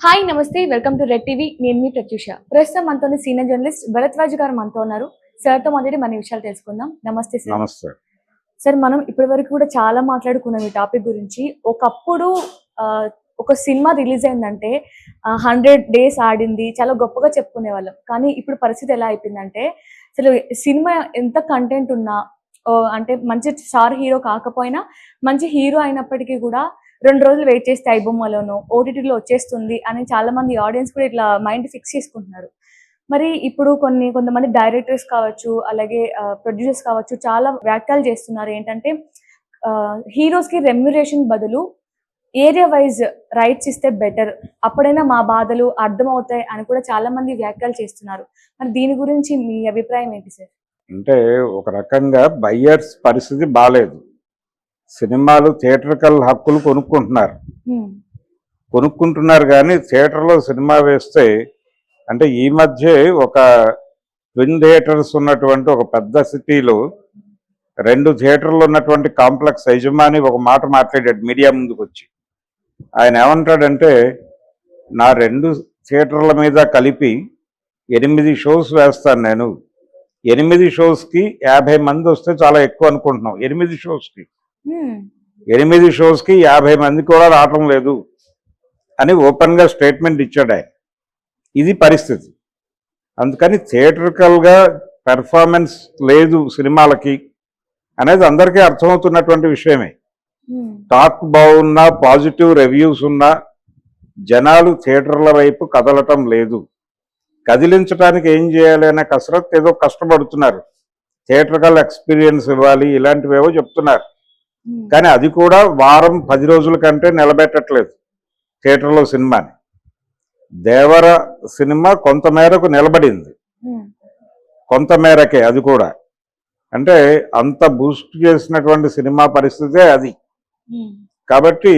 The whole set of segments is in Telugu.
హాయ్ నమస్తే వెల్కమ్ టు రెడ్ టీవీ. నేను మీ ప్రత్యూష. ప్రస్తుతం మనతో సీనియర్ జర్నలిస్ట్ భరద్వాజ్ గారు మనతో ఉన్నారు. సార్తో మొదటి మన విషయాలు తెలుసుకుందాం. నమస్తే సార్. నమస్తే. సార్ మనం ఇప్పటి వరకు కూడా చాలా మాట్లాడుకున్నాం ఈ టాపిక్ గురించి. ఒకప్పుడు ఒక సినిమా రిలీజ్ అయిందంటే హండ్రెడ్ డేస్ ఆడింది చాలా గొప్పగా చెప్పుకునే వాళ్ళం కానీ ఇప్పుడు పరిస్థితి ఎలా అయిపోయిందంటే అసలు సినిమా ఎంత కంటెంట్ ఉన్నా అంటే మంచి స్టార్ హీరో కాకపోయినా మంచి హీరో అయినప్పటికీ కూడా రెండు రోజులు వెయిట్ చేస్తే ఐబొమ్మలోనో ఓటీటీలో వచ్చేస్తుంది అని చాలా మంది ఆడియన్స్ కూడా ఇట్లా మైండ్ ఫిక్స్ చేసుకుంటున్నారు. మరి ఇప్పుడు కొన్ని కొంతమంది డైరెక్టర్స్ కావచ్చు అలాగే ప్రొడ్యూసర్స్ కావచ్చు చాలా వ్యాఖ్యలు చేస్తున్నారు. ఏంటంటే హీరోస్కి రెమ్యురేషన్ బదులు ఏరియా వైజ్ రైట్స్ ఇస్తే బెటర్ అప్పుడైనా మా బాధలు అర్థమవుతాయి అని కూడా చాలా మంది వ్యాఖ్యలు చేస్తున్నారు. మరి దీని గురించి మీ అభిప్రాయం ఏంటి సార్? అంటే ఒక రకంగా బయ్యర్స్ పరిస్థితి బాగాలేదు సినిమాలు థియేటర్కల్ హక్కులు కొనుక్కుంటున్నారు. కొనుక్కుంటున్నారు కానీ థియేటర్లో సినిమా వేస్తే అంటే ఈ మధ్య ఒక ట్విన్ థియేటర్స్ ఉన్నటువంటి ఒక పెద్ద సిటీలో రెండు థియేటర్లు ఉన్నటువంటి కాంప్లెక్స్ యజమాని ఒక మాట మాట్లాడాడు మీడియా ముందుకు వచ్చి ఆయన ఏమంటాడంటే నా రెండు థియేటర్ల మీద కలిపి ఎనిమిది షోస్ వేస్తాను నేను. ఎనిమిది షోస్కి యాభై మంది వస్తే చాలా ఎక్కువ అనుకుంటున్నాం ఎనిమిది షోస్కి ఎనిమిది షోస్కి యాభై మంది కూడా రావటం లేదు అని ఓపెన్గా స్టేట్మెంట్ ఇచ్చాడు ఆయన. ఇది పరిస్థితి. అందుకని థియేటర్కల్గా పెర్ఫార్మెన్స్ లేదు సినిమాలకి అనేది అందరికీ అర్థమవుతున్నటువంటి విషయమే. టాక్ బాగున్నా పాజిటివ్ రివ్యూస్ ఉన్నా జనాలు థియేటర్ల వైపు కదలటం లేదు. కదిలించడానికి ఏం చేయాలి అనే కసరత్ ఏదో కష్టపడుతున్నారు. థియేటర్కల్ ఎక్స్పీరియన్స్ ఇవ్వాలి ఇలాంటివేవో చెప్తున్నారు. కానీ అది కూడా వారం పది రోజుల కంటే నిలబెట్టట్లేదు థియేటర్లో సినిమాని. దేవర సినిమా కొంత మేరకు నిలబడింది. కొంత మేరకే అది కూడా. అంటే అంత బూస్ట్ చేసినటువంటి సినిమా పరిస్థితే అది. కాబట్టి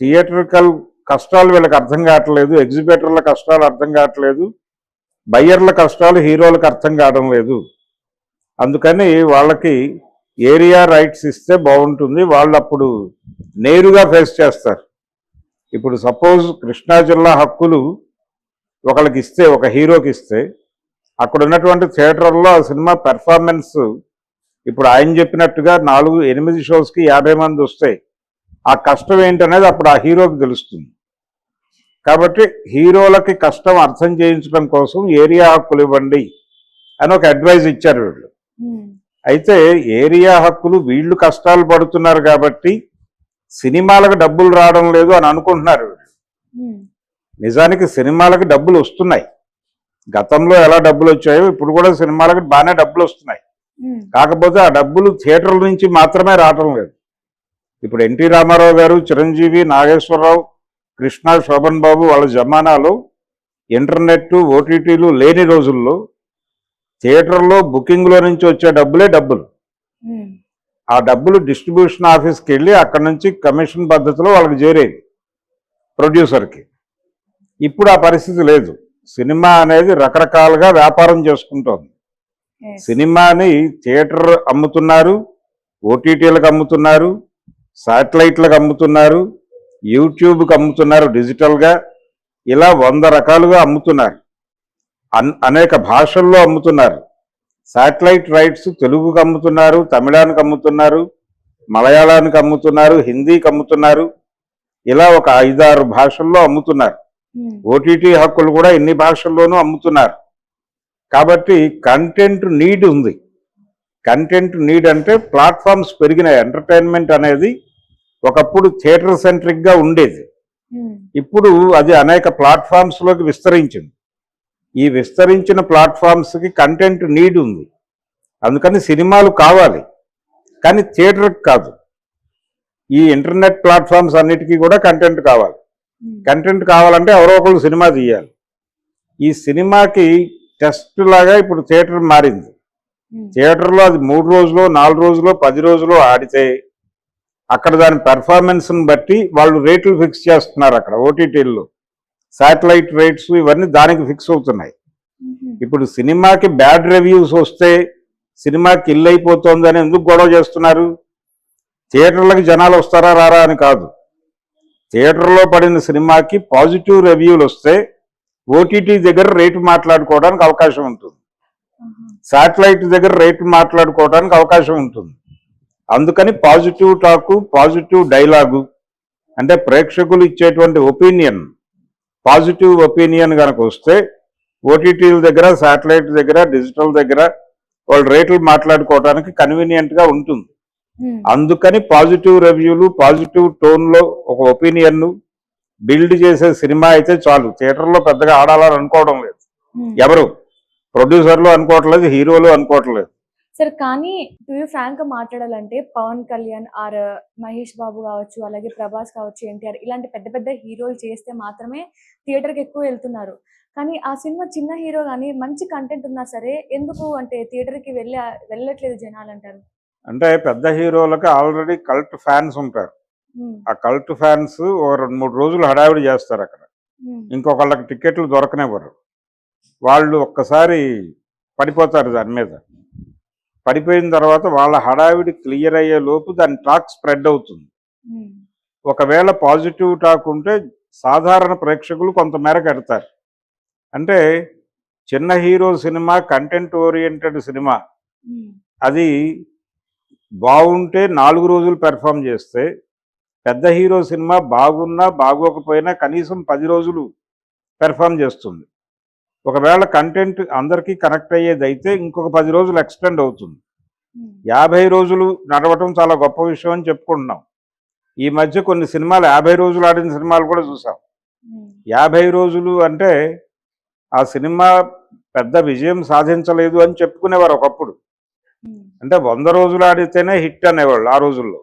థియేటర్కల్ కష్టాలు వీళ్ళకి అర్థం కావట్లేదు ఎగ్జిబిటర్ల కష్టాలు అర్థం కావట్లేదు బయ్యర్ల కష్టాలు హీరోలకు అర్థం కావడం లేదు. అందుకని వాళ్ళకి ఏరియా రైట్స్ ఇస్తే బాగుంటుంది. వాళ్ళు అప్పుడు నేరుగా ఫేస్ చేస్తారు. ఇప్పుడు సపోజ్ కృష్ణా జిల్లా హక్కులు ఒకళ్ళకి ఇస్తే ఒక హీరోకి ఇస్తే అక్కడ ఉన్నటువంటి థియేటర్లో ఆ సినిమా పెర్ఫార్మెన్స్ ఇప్పుడు ఆయన చెప్పినట్టుగా నాలుగు ఎనిమిది షోస్కి యాభై మంది వస్తాయి ఆ కష్టం ఏంటనేది అప్పుడు ఆ హీరోకి తెలుస్తుంది. కాబట్టి హీరోలకి కష్టం అర్థం చేయించడం కోసం ఏరియా హక్కులు ఇవ్వండి అని ఒక అడ్వైజ్ ఇచ్చారు వీళ్ళు. అయితే ఏరియా హక్కులు వీళ్ళు కష్టాలు పడుతున్నారు కాబట్టి సినిమాలకు డబ్బులు రావడం లేదు అని అనుకుంటున్నారు నిజానికి సినిమాలకు డబ్బులు వస్తున్నాయి. గతంలో ఎలా డబ్బులు వచ్చాయో ఇప్పుడు కూడా సినిమాలకు బాగానే డబ్బులు వస్తున్నాయి. కాకపోతే ఆ డబ్బులు థియేటర్ల నుంచి మాత్రమే రావటం లేదు. ఇప్పుడు ఎన్టీ రామారావు గారు చిరంజీవి నాగేశ్వరరావు కృష్ణ శోభన్ బాబు వాళ్ళ జమానాలో ఇంటర్నెట్ ఓటీటీలు లేని రోజుల్లో థియేటర్లో బుకింగ్లో నుంచి వచ్చే డబ్బులే డబ్బులు. ఆ డబ్బులు డిస్ట్రిబ్యూషన్ ఆఫీస్కి వెళ్ళి అక్కడ నుంచి కమిషన్ పద్ధతిలో వాళ్ళకి చేరేవి ప్రొడ్యూసర్కి. ఇప్పుడు ఆ పరిస్థితి లేదు. సినిమా అనేది రకరకాలుగా వ్యాపారం చేసుకుంటోంది. సినిమాని థియేటర్ అమ్ముతున్నారు ఓటీటీలకు అమ్ముతున్నారు శాటిలైట్లకు అమ్ముతున్నారు యూట్యూబ్కి అమ్ముతున్నారు డిజిటల్గా. ఇలా వంద రకాలుగా అమ్ముతున్నారు. అనేక భాషల్లో అమ్ముతున్నారు. శాటిలైట్ రైట్స్ తెలుగుకి అమ్ముతున్నారు తమిళానికి అమ్ముతున్నారు మలయాళానికి అమ్ముతున్నారు హిందీకి అమ్ముతున్నారు. ఇలా ఒక ఐదారు భాషల్లో అమ్ముతున్నారు. ఓటీటీ హక్కులు కూడా ఎన్ని భాషల్లోనూ అమ్ముతున్నారు. కాబట్టి కంటెంట్ నీడ్ ఉంది. కంటెంట్ నీడ్ అంటే ప్లాట్ఫామ్స్ పెరిగినాయి. ఎంటర్టైన్మెంట్ అనేది ఒకప్పుడు థియేటర్ సెంట్రిక్గా ఉండేది. ఇప్పుడు అది అనేక ప్లాట్ఫామ్స్లోకి విస్తరించింది. ఈ విస్తరించిన ప్లాట్ఫామ్స్కి కంటెంట్ నీడ్ ఉంది. అందుకని సినిమాలు కావాలి. కానీ థియేటర్కి కాదు. ఈ ఇంటర్నెట్ ప్లాట్ఫామ్స్ అన్నిటికీ కూడా కంటెంట్ కావాలి. కంటెంట్ కావాలంటే ఎవరో ఒకళ్ళు సినిమా తీయాలి. ఈ సినిమాకి టెస్ట్ లాగా ఇప్పుడు థియేటర్ మారింది. థియేటర్లో అది మూడు రోజులు నాలుగు రోజులు పది రోజులు ఆడితే అక్కడ దాని పెర్ఫార్మెన్స్ని బట్టి వాళ్ళు రేట్లు ఫిక్స్ చేస్తున్నారు అక్కడ ఓటీటీల్లో శాటిలైట్ రేట్స్ ఇవన్నీ దానికి ఫిక్స్ అవుతున్నాయి. ఇప్పుడు సినిమాకి బ్యాడ్ రివ్యూస్ వస్తే సినిమాకి ఇల్లు అయిపోతుంది అని ఎందుకు గొడవ చేస్తున్నారు? థియేటర్లకు జనాలు వస్తారా రారా అని కాదు. థియేటర్లో పడిన సినిమాకి పాజిటివ్ రివ్యూలు వస్తే ఓటీటీ దగ్గర రేటు మాట్లాడుకోవడానికి అవకాశం ఉంటుంది. శాటిలైట్ దగ్గర రేటు మాట్లాడుకోవడానికి అవకాశం ఉంటుంది. అందుకని పాజిటివ్ టాకు పాజిటివ్ డైలాగు అంటే ప్రేక్షకులు ఇచ్చేటువంటి ఒపీనియన్ పాజిటివ్ ఒపీనియన్ కనుక వస్తే ఓటీటీల దగ్గర శాటిలైట్ దగ్గర డిజిటల్ దగ్గర వాళ్ళు రేట్లు మాట్లాడుకోవడానికి కన్వీనియంట్గా ఉంటుంది. అందుకని పాజిటివ్ రివ్యూలు పాజిటివ్ టోన్లో ఒక ఒపీనియన్ బిల్డ్ చేసే సినిమా అయితే చాలు. థియేటర్లో పెద్దగా ఆడాలని అనుకోవడం లేదు. ఎవరు? ప్రొడ్యూసర్లు అనుకోవట్లేదు హీరోలు అనుకోవట్లేదు. సరే కానీ టు యూ ఫ్రాంక్గా మాట్లాడాలంటే పవన్ కళ్యాణ్ ఆర్ మహేష్ బాబు కావచ్చు అలాగే ప్రభాస్ కావచ్చు ఎన్టీఆర్ ఇలాంటి పెద్ద పెద్ద హీరోలు చేస్తే మాత్రమే థియేటర్కి ఎక్కువ వెళ్తున్నారు. కానీ ఆ సినిమా చిన్న హీరో కానీ మంచి కంటెంట్ ఉన్నా సరే ఎందుకు అంటే థియేటర్కి వెళ్ళి వెళ్ళట్లేదు జనాలు అంటారు అంటే పెద్ద హీరోలకు ఆల్రెడీ కల్ట్ ఫ్యాన్స్ ఉంటారు. ఆ కల్ట్ ఫ్యాన్స్ ఓ రెండు మూడు రోజులు హడావిడి చేస్తారు అక్కడ. ఇంకొకళ్ళకి టికెట్లు దొరకనివ్వరు. వాళ్ళు ఒక్కసారి పడిపోతారు దాని మీద. పడిపోయిన తర్వాత వాళ్ళ హడావిడి క్లియర్ అయ్యే లోపు దాని టాక్ స్ప్రెడ్ అవుతుంది. ఉమ్, ఒకవేళ పాజిటివ్ టాక్ ఉంటే సాధారణ ప్రేక్షకులు కొంత మేరకు ఎడతారు అంటే చిన్న hero cinema content oriented cinema. Um, అది బాగుంటే నాలుగు రోజులు పెర్ఫామ్ చేస్తే పెద్ద హీరో సినిమా బాగున్నా బాగోకపోయినా కనీసం పది రోజులు పెర్ఫామ్ చేస్తుంది. ఒకవేళ కంటెంట్ అందరికీ కనెక్ట్ అయ్యేది అయితే ఇంకొక పది రోజులు ఎక్స్టెండ్ అవుతుంది. ఉమ్, యాభై రోజులు నడవటం చాలా గొప్ప విషయం అని చెప్పుకుంటున్నాం. ఈ మధ్య కొన్ని సినిమాలు యాభై రోజులు ఆడిన సినిమాలు కూడా చూసాం. ఉమ్, యాభై రోజులు అంటే ఆ సినిమా పెద్ద విజయం సాధించలేదు అని చెప్పుకునేవారు ఒకప్పుడు. ఉమ్, అంటే వంద రోజులు ఆడితేనే హిట్ అనేవాళ్ళు ఆ రోజుల్లో.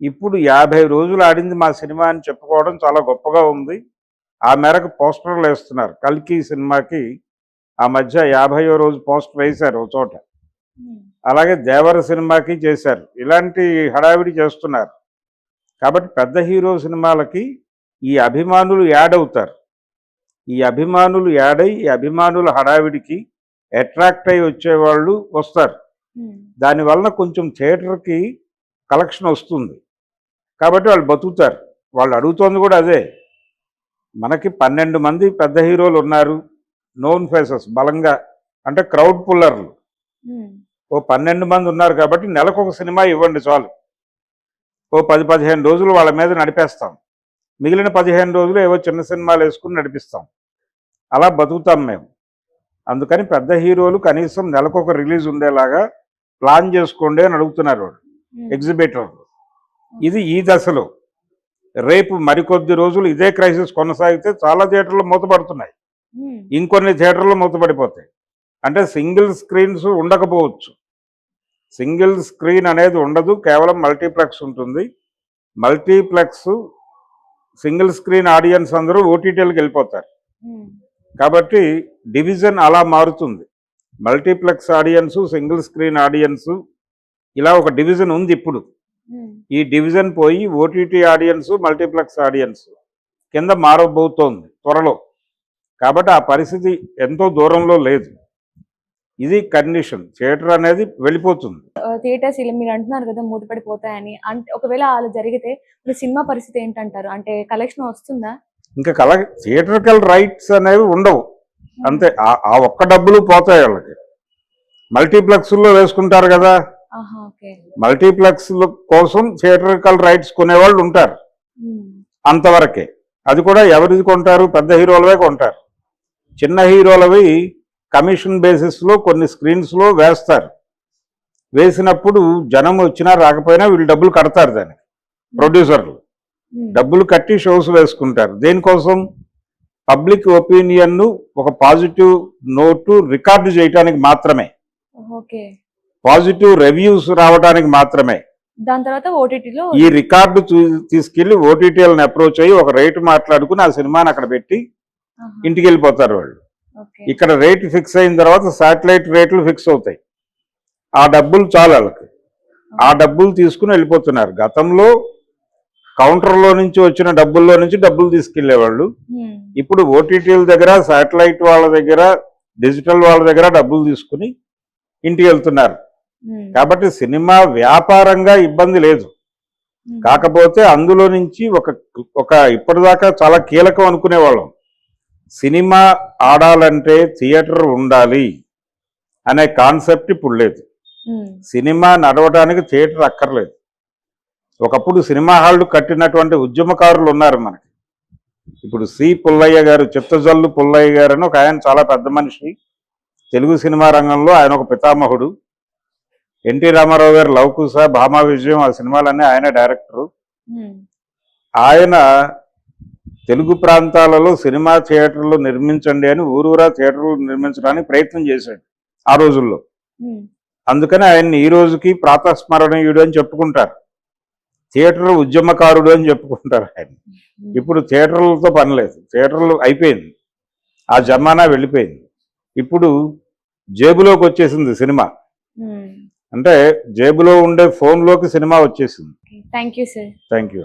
ఇప్పుడు యాభై రోజులు ఆడింది మా సినిమా అని చెప్పుకోవడం చాలా గొప్పగా ఉంది. ఆ మేరకు పోస్టర్లు వేస్తున్నారు. కల్కి సినిమాకి ఆ మధ్య యాభైవ రోజు పోస్టర్ వేశారు ఒక చోట. అలాగే దేవర సినిమాకి చేశారు. ఇలాంటి హడావిడి చేస్తున్నారు. కాబట్టి పెద్ద హీరో సినిమాలకి ఈ అభిమానులు యాడ్ అవుతారు. ఈ అభిమానులు యాడ్ అయి ఈ అభిమానుల హడావిడికి అట్రాక్ట్ అయ్యి వచ్చేవాళ్ళు వస్తారు. దానివలన కొంచెం థియేటర్కి కలెక్షన్ వస్తుంది. కాబట్టి వాళ్ళు బతుకుతారు. వాళ్ళు అడుగుతోంది కూడా అదే. మనకి పన్నెండు మంది పెద్ద హీరోలు ఉన్నారు నోన్ ఫేసెస్ బలంగా. అంటే క్రౌడ్ పుల్లర్లు ఓ పన్నెండు మంది ఉన్నారు కాబట్టి నెలకు ఒక సినిమా ఇవ్వండి చాలు. ఓ పది పదిహేను రోజులు వాళ్ళ మీద నడిపేస్తాం. మిగిలిన పదిహేను రోజులు ఏవో చిన్న సినిమాలు వేసుకుని నడిపిస్తాం. అలా బతుకుతాం మేము. అందుకని పెద్ద హీరోలు కనీసం నెలకు ఒక రిలీజ్ ఉండేలాగా ప్లాన్ చేసుకోండి అని అడుగుతున్నారు వాళ్ళు. ఎగ్జిబిటర్లు. ఇది ఈ దశలో. రేపు మరికొద్ది రోజులు ఇదే క్రైసిస్ కొనసాగితే చాలా థియేటర్లు మూతపడుతున్నాయి. ఇంకొన్ని థియేటర్లు మూతపడిపోతాయి. అంటే సింగిల్ స్క్రీన్స్ ఉండకపోవచ్చు. సింగిల్ స్క్రీన్ అనేది ఉండదు. కేవలం మల్టీప్లెక్స్ ఉంటుంది. మల్టీప్లెక్స్ సింగిల్ స్క్రీన్ ఆడియన్స్ అందరూ ఓటీటీలకు వెళ్ళిపోతారు. కాబట్టి డివిజన్ అలా మారుతుంది. Multiplex audience single screen audience ఇలా ఒక డివిజన్ ఉంది ఇప్పుడు. ఈ డివిజన్ పోయి ఓటీటీ ఆడియన్స్ మల్టీప్లెక్స్ ఆడియన్స్ కింద మారబోతోంది త్వరలో. కాబట్టి ఆ పరిస్థితి ఎంతో దూరంలో లేదు. ఇది కండిషన్. థియేటర్ అనేది వెళ్ళిపోతుంది. థియేటర్స్ ఇలా మీరు అంటున్నారు కదా మూతపడిపోతాయని అంటే ఒకవేళ అలా జరిగితే సినిమా పరిస్థితి ఏంటంటారు? అంటే కలెక్షన్ వస్తుందా? ఇంకా కల థియేటర్కల్ రైట్స్ అనేవి ఉండవు. అంతే. ఆ- ఒక్క డబ్బులు పోతాయి వాళ్ళకి. మల్టీప్లెక్స్లో వేసుకుంటారు కదా. మల్టీప్లెక్స్ కోసం థియేటర్కల్ రైట్స్ కొనేవాళ్ళు ఉంటారు. అంతవరకే. అది కూడా ఎవరిది కొంటారు? పెద్ద హీరోలవే కొంటారు. చిన్న హీరోలవి కమిషన్ బేసిస్లో కొన్ని స్క్రీన్స్లో వేస్తారు. వేసినప్పుడు జనం వచ్చినా రాకపోయినా వీళ్ళు డబ్బులు కడతారు దానికి. ప్రొడ్యూసర్లు. డబ్బులు కట్టి షోస్ వేసుకుంటారు. దేనికోసం? పబ్లిక్ ఒపీనియన్ను ఒక పాజిటివ్ నోటు రికార్డు చేయడానికి మాత్రమే. పాజిటివ్ రివ్యూస్ రావడానికి మాత్రమే. దాని తర్వాత ఓటీటీలో ఈ రికార్డు తీసుకెళ్ళి ఓటీటీలను అప్రోచ్ అయ్యి ఒక రేటు మాట్లాడుకుని ఆ సినిమాని అక్కడ పెట్టి ఇంటికి వెళ్ళిపోతారు వాళ్ళు. ఇక్కడ రేట్ ఫిక్స్ అయిన తర్వాత శాటిలైట్ రేట్లు ఫిక్స్ అవుతాయి. ఆ డబ్బులు చాలు వాళ్ళకి. ఆ డబ్బులు తీసుకుని వెళ్ళిపోతున్నారు. గతంలో కౌంటర్లో నుంచి వచ్చిన డబ్బుల్లో నుంచి డబ్బులు తీసుకెళ్ళేవాళ్ళు ఇప్పుడు ఓటీటీల దగ్గర శాటిలైట్ వాళ్ళ దగ్గర డిజిటల్ వాళ్ళ దగ్గర డబ్బులు తీసుకుని ఇంటికి వెళ్తున్నారు. కాబట్టి సినిమా వ్యాపారంగా ఇబ్బంది లేదు. కాకపోతే అందులో నుంచి ఒక ఒక ఇప్పటిదాకా చాలా కీలకం అనుకునేవాళ్ళం. సినిమా ఆడాలంటే థియేటర్ ఉండాలి అనే కాన్సెప్ట్ ఇప్పుడు లేదు. సినిమా నడవడానికి థియేటర్ అక్కర్లేదు. ఒకప్పుడు సినిమా హాళ్ళు కట్టినటువంటి ఉద్యమకారులు ఉన్నారు మనకి. ఇప్పుడు సి పుల్లయ్య గారు చిత్తజల్లు పుల్లయ్య గారు అని ఒక ఆయన చాలా పెద్ద మనిషి. తెలుగు సినిమా రంగంలో ఆయన ఒక పితామహుడు. ఎన్టీ రామారావు గారు లవకుశ భామా విజయం ఆ సినిమాలన్నీ ఆయన డైరెక్టరు. ఆయన తెలుగు ప్రాంతాలలో సినిమా థియేటర్లు నిర్మించండి అని ఊరూరా థియేటర్లు నిర్మించడానికి ప్రయత్నం చేశాడు ఆ రోజుల్లో. అందుకని ఆయన్ని ఈ రోజుకి ప్రాతస్మరణీయుడు అని చెప్పుకుంటారు. థియేటర్ ఉద్యమకారుడు అని చెప్పుకుంటారు ఆయన. ఇప్పుడు థియేటర్లతో పని లేదు. థియేటర్లు అయిపోయింది. ఆ జమానా వెళ్ళిపోయింది. ఇప్పుడు జేబులోకి వచ్చేసింది సినిమా. అంటే జేబులో ఉండే ఫోన్లోకి సినిమా వచ్చేసింది. Thank you sir thank you